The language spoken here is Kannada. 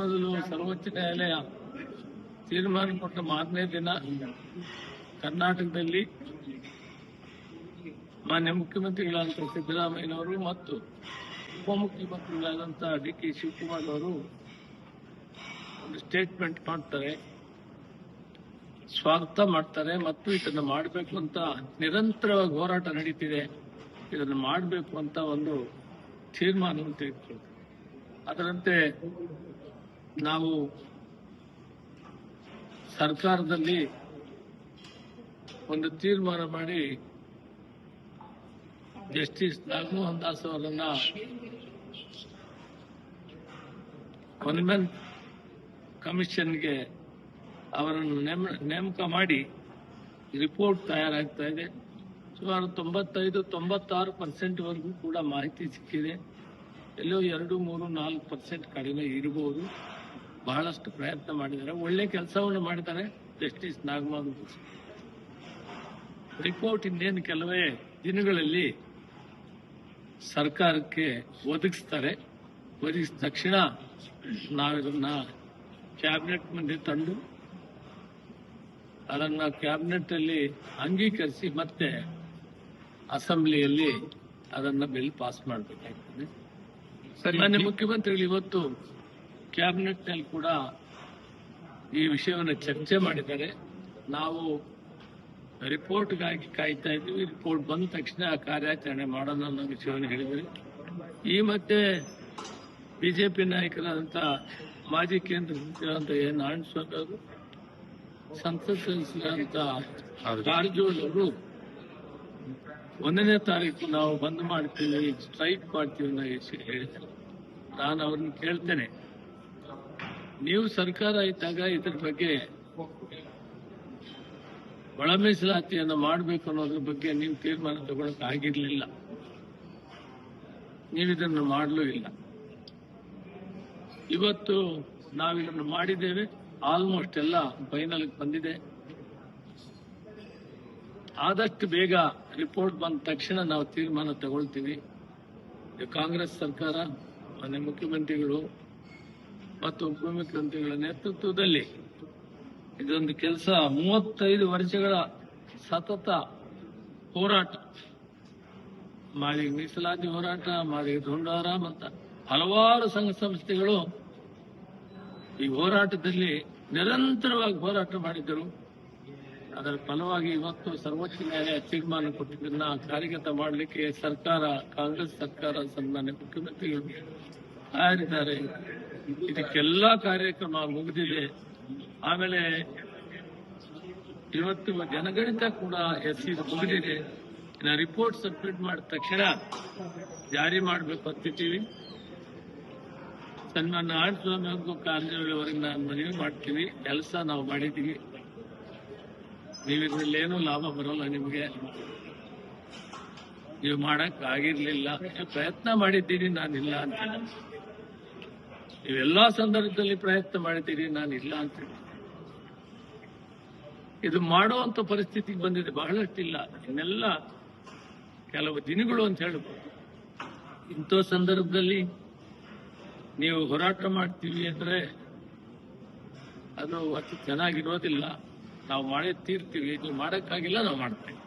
ಮೊದಲು ಸರ್ವೋಚ್ಚ ನ್ಯಾಯಾಲಯ ತೀರ್ಮಾನ ಕೊಟ್ಟ ಮಾರನೇ ದಿನ ಕರ್ನಾಟಕದಲ್ಲಿ ಮಾನ್ಯ ಮುಖ್ಯಮಂತ್ರಿಗಳಾದಂಥ ಸಿದ್ದರಾಮಯ್ಯನವರು ಮತ್ತು ಉಪಮುಖ್ಯಮಂತ್ರಿಗಳಾದಂತಹ ಡಿ ಕೆ ಶಿವಕುಮಾರ್ ಅವರು ಒಂದು ಸ್ಟೇಟ್ಮೆಂಟ್ ಮಾಡ್ತಾರೆ ಸ್ವಾಗತ ಮಾಡ್ತಾರೆ ಮತ್ತು ಇದನ್ನು ಮಾಡಬೇಕು ಅಂತ ನಿರಂತರವಾಗಿ ಹೋರಾಟ ನಡೀತಿದೆ. ಇದನ್ನು ಮಾಡಬೇಕು ಅಂತ ಒಂದು ತೀರ್ಮಾನವನ್ನು ತೆಗೆದುಕೊಳ್ತಾರೆ ಅದರಂತೆ ನಾವು ಸರ್ಕಾರದಲ್ಲಿ ಒಂದು ತೀರ್ಮಾನ ಮಾಡಿ ಜಸ್ಟಿಸ್ ನಾಗಮೋಹನ್ ದಾಸ್ ಅವರನ್ನ ಕನ್ವೆನ್ ಕಮಿಷನ್ಗೆ ಅವರನ್ನು ನೇಮ, ನೇಮಕ ಮಾಡಿ ರಿಪೋರ್ಟ್ ತಯಾರಾಗ್ತಾ ಇದೆ. ಸುಮಾರು ತೊಂಬತ್ತೈದು, ತೊಂಬತ್ತಾರು ಪರ್ಸೆಂಟ್ ವರೆಗೂ ಕೂಡ ಮಾಹಿತಿ ಸಿಕ್ಕಿದೆ. ಎಲ್ಲೋ ಎರಡು, ಮೂರು, ನಾಲ್ಕು ಪರ್ಸೆಂಟ್ ಕಡಿಮೆ ಇರಬಹುದು ಬಹಳಷ್ಟು ಪ್ರಯತ್ನ ಮಾಡಿದ್ದಾರೆ. ಒಳ್ಳೆ ಕೆಲಸವನ್ನು ಮಾಡಿದ್ದಾರೆ. ಜಸ್ಟಿಸ್ ನಾಗಮೋಹನ್ ರಿಪೋರ್ಟ್ ಇನ್ನೇನು? ಕೆಲವೇ ದಿನಗಳಲ್ಲಿ ಸರ್ಕಾರಕ್ಕೆ ಒದಗಿಸ್ತಾರೆ. ಒದಗಿಸಿದ ತಕ್ಷಣ ನಾವಿದನ್ನ ಕ್ಯಾಬಿನೆಟ್ ಮುಂದೆ ತಂದು ಅದನ್ನ ಕ್ಯಾಬಿನೆಟ್ ಅಲ್ಲಿ ಅಂಗೀಕರಿಸಿ ಮತ್ತೆ ಅಸೆಂಬ್ಲಿಯಲ್ಲಿ ಅದನ್ನ ಬಿಲ್ ಪಾಸ್ ಮಾಡಬೇಕಾಗ್ತದೆ. ಮಾನ್ಯ ಮುಖ್ಯಮಂತ್ರಿಗಳು ಇವತ್ತು ಕ್ಯಾಬಿನೆಟ್ನಲ್ಲಿ ಕೂಡ ಈ ವಿಷಯವನ್ನು ಚರ್ಚೆ ಮಾಡಿದ್ದಾರೆ. ನಾವು ರಿಪೋರ್ಟ್ಗಾಗಿ ಕಾಯ್ತಾ ಇದ್ದೀವಿ. ರಿಪೋರ್ಟ್ ಬಂದ ತಕ್ಷಣ ಕಾರ್ಯಾಚರಣೆ ಮಾಡೋಣ ಅನ್ನೋ ವಿಷಯವನ್ನು ಹೇಳಿದ್ವಿ ಈ ಮಧ್ಯೆ ಬಿಜೆಪಿ ನಾಯಕರಾದಂಥ ಮಾಜಿ ಕೇಂದ್ರ ಸಚಿವರಾದಂಥ ಎನ್ ನಾರಾಯಣಸ್ವಾಮಿ ಅವರು, ಸಂಸತ್ ಕಾರಜೋಳ್ ಅವರು ಒಂದನೇ ತಾರೀಕು ನಾವು ಬಂದ್ ಮಾಡ್ತೀವಿ, ಸ್ಟ್ರೈಕ್ ಮಾಡ್ತೀವಿ ಅನ್ನೋ ವಿಷಯ ಹೇಳಿದ್ದಾರೆ. ನಾನು ಅವ್ರನ್ನ ಕೇಳ್ತೇನೆ. ನೀವು ಸರ್ಕಾರ ಇದ್ದಾಗ ಇದ್ರ ಬಗ್ಗೆ ಒಳ ಮೀಸಲಾತಿಯನ್ನು ಮಾಡಬೇಕು ಅನ್ನೋದ್ರ ಬಗ್ಗೆ ನೀವು ತೀರ್ಮಾನ ತಗೊಳಕ್ ಆಗಿರ್ಲಿಲ್ಲ. ನೀವು ಇದನ್ನು ಮಾಡಲೂ ಇಲ್ಲ. ಇವತ್ತು ನಾವಿದನ್ನು ಮಾಡಿದ್ದೇವೆ. ಆಲ್ಮೋಸ್ಟ್ ಎಲ್ಲ ಫೈನಲ್ ಬಂದಿದೆ. ಆದಷ್ಟು ಬೇಗ ರಿಪೋರ್ಟ್ ಬಂದ ತಕ್ಷಣ ನಾವು ತೀರ್ಮಾನ ತಗೊಳ್ತೀವಿ. ಕಾಂಗ್ರೆಸ್ ಸರ್ಕಾರ, ಮಾನ್ಯ ಮುಖ್ಯಮಂತ್ರಿಗಳು ಮತ್ತು ಉಪಮುಖ್ಯಮಂತ್ರಿಗಳ ನೇತೃತ್ವದಲ್ಲಿ ಇದೊಂದು ಕೆಲಸ. ಮೂವತ್ತೈದು ವರ್ಷಗಳ ಸತತ ಹೋರಾಟ. ಮಾಳಿಗೆ ಮೀಸಲಾತಿ ಹೋರಾಟ, ಮಾಳಿಗೆ ಧುಂಡಾರಾಮ್ ಮತ್ತು ಹಲವಾರು ಸಂಘ ಸಂಸ್ಥೆಗಳು ಈ ಹೋರಾಟದಲ್ಲಿ ನಿರಂತರವಾಗಿ ಹೋರಾಟ ಮಾಡಿದ್ದರು. ಅದರ ಫಲವಾಗಿ ಇವತ್ತು ಸರ್ವೋಚ್ಚ ನ್ಯಾಯಾಲಯ ತೀರ್ಮಾನ ಕೊಟ್ಟಿದ್ದನ್ನ ಕಾರ್ಯಗತ ಮಾಡಲಿಕ್ಕೆ ಸರ್ಕಾರ, ಕಾಂಗ್ರೆಸ್ ಸರ್ಕಾರ ಸನ್ಮಾನ್ಯ ಮುಖ್ಯಮಂತ್ರಿಗಳು ತಯಾರಿದ್ದಾರೆ. ಇದಕ್ಕೆಲ್ಲ ಕಾರ್ಯಕ್ರಮ ಮುಗಿದಿದೆ. ಆಮೇಲೆ ಇವತ್ತು ಜನಗಣಿತ ಕೂಡ ಎಸ್ ಮುಗಿದಿದೆ. ಇನ್ನು ರಿಪೋರ್ಟ್ ಸಬ್ಮಿಟ್ ಮಾಡಿದ ತಕ್ಷಣ ಜಾರಿ ಮಾಡಬೇಕು ಅಂತಿದ್ದೀವಿ. ಆಡ್ಸ್ವಾಮಿ ಅವ್ರಿಗೂ ಕಾರಜೋಳಿ ಅವರಿಗೆ ನಾನು ಮನವಿ ಮಾಡ್ತೀವಿ. ಕೆಲಸ ನಾವು ಮಾಡಿದ್ದೀವಿ. ನೀವು ಏನೂ ಲಾಭ ಬರೋಲ್ಲ ನಿಮಗೆ. ನೀವು ಮಾಡಕ್ ಆಗಿರ್ಲಿಲ್ಲ. ಪ್ರಯತ್ನ ಮಾಡಿದ್ದೀನಿ ನಾನಿಲ್ಲ ಅಂತ. ನೀವೆಲ್ಲಾ ಸಂದರ್ಭದಲ್ಲಿ ಪ್ರಯತ್ನ ಮಾಡಿದ್ದೀರಿ ಇಲ್ಲ ಅಂತ ಇದು ಮಾಡುವಂತ ಪರಿಸ್ಥಿತಿಗೆ ಬಂದಿದೆ, ಬಹಳಷ್ಟಿಲ್ಲ. ಇನ್ನೆಲ್ಲ ಕೆಲವು ದಿನಗಳು ಅಂತ ಹೇಳ್ಬೋದು. ಇಂಥ ಸಂದರ್ಭದಲ್ಲಿ ನೀವು ಹೋರಾಟ ಮಾಡ್ತೀವಿ ಅಂದ್ರೆ ಅದು ಅಷ್ಟು ಚೆನ್ನಾಗಿರೋದಿಲ್ಲ. ನಾವು ಮಾಡೇ ತೀರ್ತೀವಿ. ನೀವು ಮಾಡೋಕ್ಕಾಗಿಲ್ಲ, ನಾವು ಮಾಡ್ತೇವೆ.